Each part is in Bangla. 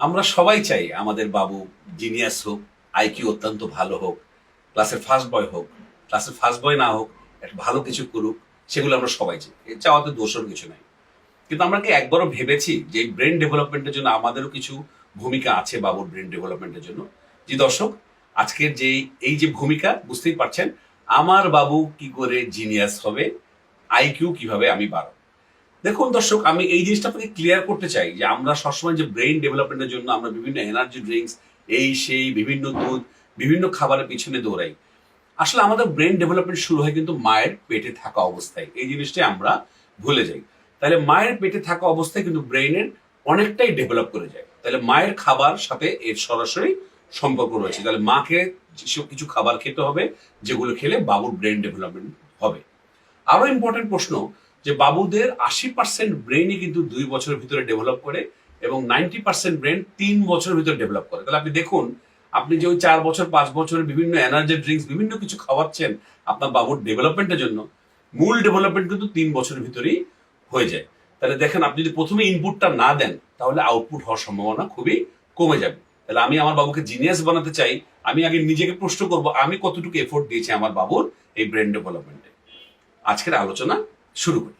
আমরা সবাই চাই আমাদের বাবু জিনিয়াস হোক আইকিউ অত্যন্ত ভালো হোক ক্লাসের ফার্স্ট বয় হোক ক্লাসের ফার্স্ট বয় না হোক, একটা ভালো কিছু করুক, সেগুলো আমরা সবাই চাই। এর চাওয়াতে দোষর কিছু নাই। কিন্তু আমরা কি একবারও ভেবেছি যে ব্রেন ডেভেলপমেন্টের জন্য আমাদেরও কিছু ভূমিকা আছে বাবুর ব্রেন ডেভেলপমেন্টের জন্য? জি দর্শক, আজকের যে এই যে ভূমিকা, বুঝতেই পারছেন, আমার বাবু কি করে জিনিয়াস হবে আইকিউ কীভাবে আমি বাড়াবো? দেখুন দর্শক, আমি এই জিনিসটা আপনাকে ক্লিয়ার করতে চাই যে আমরা সবসময় যে ব্রেন ডেভেলপমেন্টের জন্য আমরা বিভিন্ন এনার্জি ড্রিঙ্কস এই সেই বিভিন্ন দুধ, বিভিন্ন খাবারের পিছনে দৌড়াই। আসলে আমাদের ব্রেন ডেভেলপমেন্ট শুরু হয় কিন্তু মায়ের পেটে থাকা অবস্থায়। এই জিনিসটাই আমরা ভুলে যাই। তাহলে মায়ের পেটে থাকা অবস্থায় কিন্তু ব্রেনের অনেকটাই ডেভেলপ করে যায়। তাহলে মায়ের খাবার সাথে এর সরাসরি সম্পর্ক রয়েছে। তাহলে মাকে যেসব কিছু খাবার খেতে হবে, যেগুলো খেলে বাবুর ব্রেন ডেভেলপমেন্ট হবে। আরও ইম্পর্টেন্ট প্রশ্ন যে বাবুদের আশি পার্সেন্ট ব্রেনই কিন্তু দুই বছরের ভিতরে ডেভেলপ করে এবং নাইনটি পার্সেন্ট ব্রেন তিন বছরের ভিতরে ডেভেলপ করে। তাহলে আপনি দেখুন, আপনি যে ওই চার বছর, পাঁচ বছরের বিভিন্ন এনার্জি ড্রিঙ্কস বিভিন্ন কিছু খাওয়াচ্ছেন আপনার বাবুর ডেভেলপমেন্টের জন্য, মূল ডেভেলপমেন্ট কিন্তু তিন বছরের ভিতরেই হয়ে যায়। তাহলে দেখেন, আপনি যদি প্রথমে ইনপুটটা না দেন, তাহলে আউটপুট হওয়ার সম্ভাবনা খুবই কমে যাবে। তাহলে আমি আমার বাবুকে জিনিয়াস বানাতে চাই, আমি আগে নিজেকে প্রশ্ন করব, আমি কতটুকু এফোর্ট দিয়েছি আমার বাবুর এই ব্রেন ডেভেলপমেন্টে আজকের আলোচনা শুরু করি।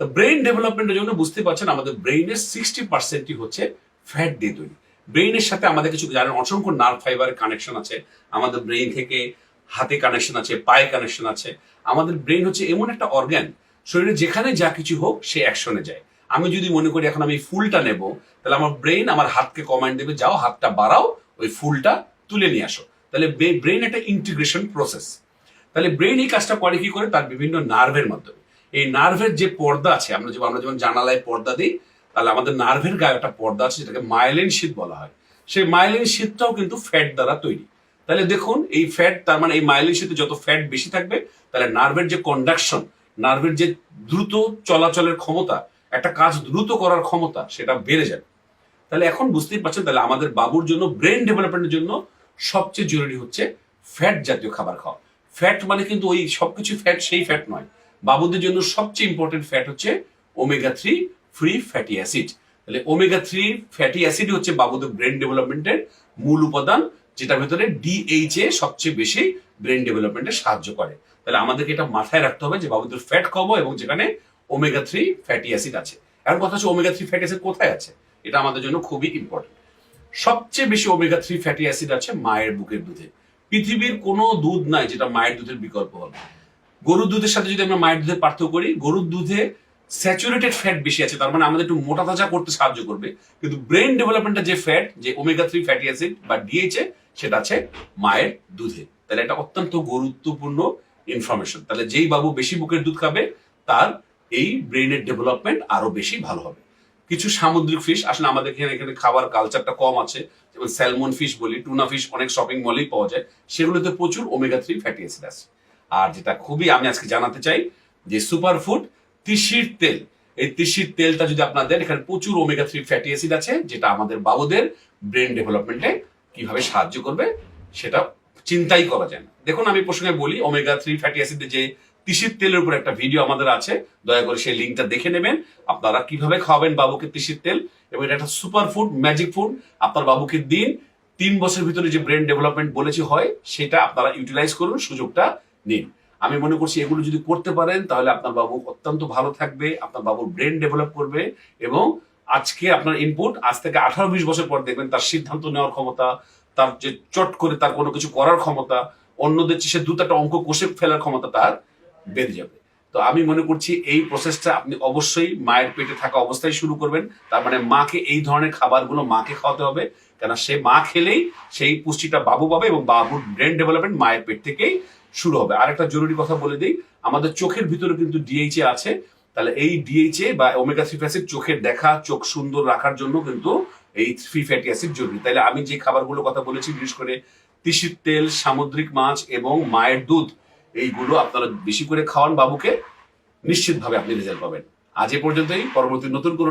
তো ব্রেন ডেভেলপমেন্টের জন্য বুঝতে পারছেন আমাদের ব্রেইনের সিক্সটি পার্সেন্টই হচ্ছে ফ্যাট দিয়ে তৈরি। ব্রেইনের সাথে আমাদের কিছু জানেন অসংখ্য নার্ভ ফাইবারের কানেকশন আছে, আমাদের ব্রেইন থেকে হাতে কানেকশন আছে, পায়ে কানেকশন আছে। আমাদের ব্রেইন হচ্ছে এমন একটা অর্গান শরীরে যেখানে যা কিছু হোক সে অ্যাকশনে যায়। আমি যদি মনে করি এখন আমি ফুলটা নেব, তাহলে আমার ব্রেইন আমার হাতকে কমান্ড দেবে, যাও হাতটা বাড়াও, ওই ফুলটা তুলে নিয়ে আসো। তাহলে ব্রেইন একটা ইন্টিগ্রেশন প্রসেস তাহলে ব্রেইন এই কাজটা করে কি করে? তার বিভিন্ন নার্ভের মাধ্যমে। এই নার্ভের যে পর্দা আছে, আমরা যেমন আমরা যেমন জানালায় পর্দা দিই, তাহলে আমাদের নার্ভের গায়ে একটা পর্দা আছে, যেটাকে মাইলিন শীত বলা হয়। সেই মাইলিন শীতটাও কিন্তু ফ্যাট দ্বারা তৈরি। তাহলে দেখুন, এই ফ্যাট তার মানে এই মাইলিন শীতে যত ফ্যাট বেশি থাকবে, তাহলে নার্ভের যে কন্ডাকশন নার্ভের যে দ্রুত চলাচলের ক্ষমতা, একটা কাজ দ্রুত করার ক্ষমতা, সেটা বেড়ে যাবে। তাহলে এখন বুঝতেই পারছেন, তাহলে আমাদের বাবুর জন্য ব্রেন ডেভেলপমেন্টের জন্য সবচেয়ে জরুরি হচ্ছে ফ্যাট জাতীয় খাবার খাওয়া। ফ্যাট মানে কিন্তু ওই সবকিছু ফ্যাট সেই ফ্যাট নয়। বাবুদের জন্য সবচেয়ে ইম্পর্টেন্ট ফ্যাট হচ্ছে omega three free fatty acid তাহলে ওমেগা থ্রি ফ্যাটি অ্যাসিড হচ্ছে বাবুদের ব্রেন ডেভেলপমেন্টের মূল উপাদান, যেটার ভেতরে ডিএইচ এ সবচেয়ে বেশি ব্রেন ডেভেলপমেন্টে সাহায্য করে। তাহলে আমাদেরকে এটা মাথায় রাখতে হবে যে বাবুদের ফ্যাট খাব এবং যেখানে ওমেগা থ্রি ফ্যাটি অ্যাসিড আছে। এখন কথা হচ্ছে ওমেগা থ্রি ফ্যাটি অ্যাসিড কোথায় আছে? এটা আমাদের জন্য খুবই ইম্পর্টেন্ট সবচেয়ে বেশি ওমেগা থ্রি ফ্যাটি অ্যাসিড আছে মায়ের বুকের দুধে। পৃথিবীর কোনো দুধ নাই যেটা মায়ের দুধের বিকল্প হবে। গরুর দুধের সাথে যদি আমরা মায়ের দুধের পার্থক্য করি, গরুর দুধে স্যাচুরেটেড ফ্যাট বেশি আছে, তার মানে আমাদের একটু মোটা তাজা করতে সাহায্য করবে। কিন্তু ব্রেন ডেভেলপমেন্টের যে ফ্যাট যে ওমেগা থ্রি ফ্যাটি অ্যাসিড বা ডিএইচএ সেটা আছে মায়ের দুধে। তাহলে এটা অত্যন্ত গুরুত্বপূর্ণ ইনফরমেশন তাহলে যেই বাবু বেশি বুকের দুধ খাবে, তার এই ব্রেনের ডেভেলপমেন্ট আরও বেশি ভালো হবে। কিছু সামুদ্রিক ফিশ আসলে আমাদের এখানে এখানে খাবার কালচারটা কম আছে। যেমন স্যালমন ফিশ বলি টুনা ফিশ অনেক শপিং মলেই পাওয়া যায়। সেগুলোতে প্রচুর ওমেগা থ্রি ফ্যাটি অ্যাসিড আছে। আর যেটা খুবই আমি আজকে জানাতে চাই, যে সুপার ফুড তিসির তেল। এই তিসির তেলটা যদি আপনার দেন এখানে প্রচুর ওমেগা থ্রি ফ্যাটি অ্যাসিড আছে, যেটা আমাদের বাবুদের ব্রেন ডেভেলপমেন্টে কীভাবে সাহায্য করবে, সেটা চিন্তাই করা যায় না। দেখুন, আমি প্রসঙ্গে বলি ওমেগা থ্রি ফ্যাটি অ্যাসিডের যে তিসির তেলের উপর একটা ভিডিও আমাদের আছে, দয়া করে সেই লিঙ্কটা দেখে নেবেন। আপনারা কীভাবে খাওয়াবেন বাবুকে তিসির তেল? এবং এটা একটা সুপার ফুড ম্যাজিক ফুড আপনার বাবুকে দিন, তিন বছরের ভিতরে যে ব্রেন ডেভেলপমেন্ট বলেছি হয়, সেটা আপনারা ইউটিলাইজ করুন, সুযোগটা নিন আমি মনে করছি এগুলো যদি করতে পারেন, তাহলে আপনার বাবু অত্যন্ত ভালো থাকবে, আপনার বাবুর ব্রেন ডেভেলপ করবে এবং আজকে আপনার ইনপুট আজ থেকে আঠারো বিশ বছর পর দেখবেন তার সিদ্ধান্ত নেওয়ার ক্ষমতা, তার যে চট করে তার কোনো কিছু করার ক্ষমতা, অন্যদের সে দু একটা অঙ্ক কষে ফেলার ক্ষমতা তার বেড়ে যাবে। তো আমি মনে করছি এই প্রসেসটা আপনি অবশ্যই মায়ের পেটে থাকা অবস্থায় শুরু করবেন। তার মানে মাকে এই ধরনের খাবারগুলো মাকে খাওয়াতে হবে কেন সে মা খেলেই সেই পুষ্টিটা বাবু পাবে এবং বাবুর ব্রেন ডেভেলপমেন্ট মায়ের পেট থেকেই শুরু হবে। আর একটা জরুরি কথা বলে দিই, আমাদের চোখের ভিতরে কিন্তু ডিএইচএ আছে। তাহলে এই ডিএইচএ বা ওমেগা থ্রি অ্যাসিড চোখের দেখা, চোখ সুন্দর রাখার জন্য কিন্তু এই থ্রি ফ্যাটি অ্যাসিড জরুরি। তাহলে আমি যে খাবারগুলো কথা বলেছি, বিশেষ করে তিসির তেল, সামুদ্রিক মাছ এবং মায়ের দুধ, এইগুলো আপনারা বেশি করে খাওয়ান বাবুকে, নিশ্চিতভাবে আপনি রেজাল্ট পাবেন। আজ এ পর্যন্তই। পরবর্তী নতুন কোনো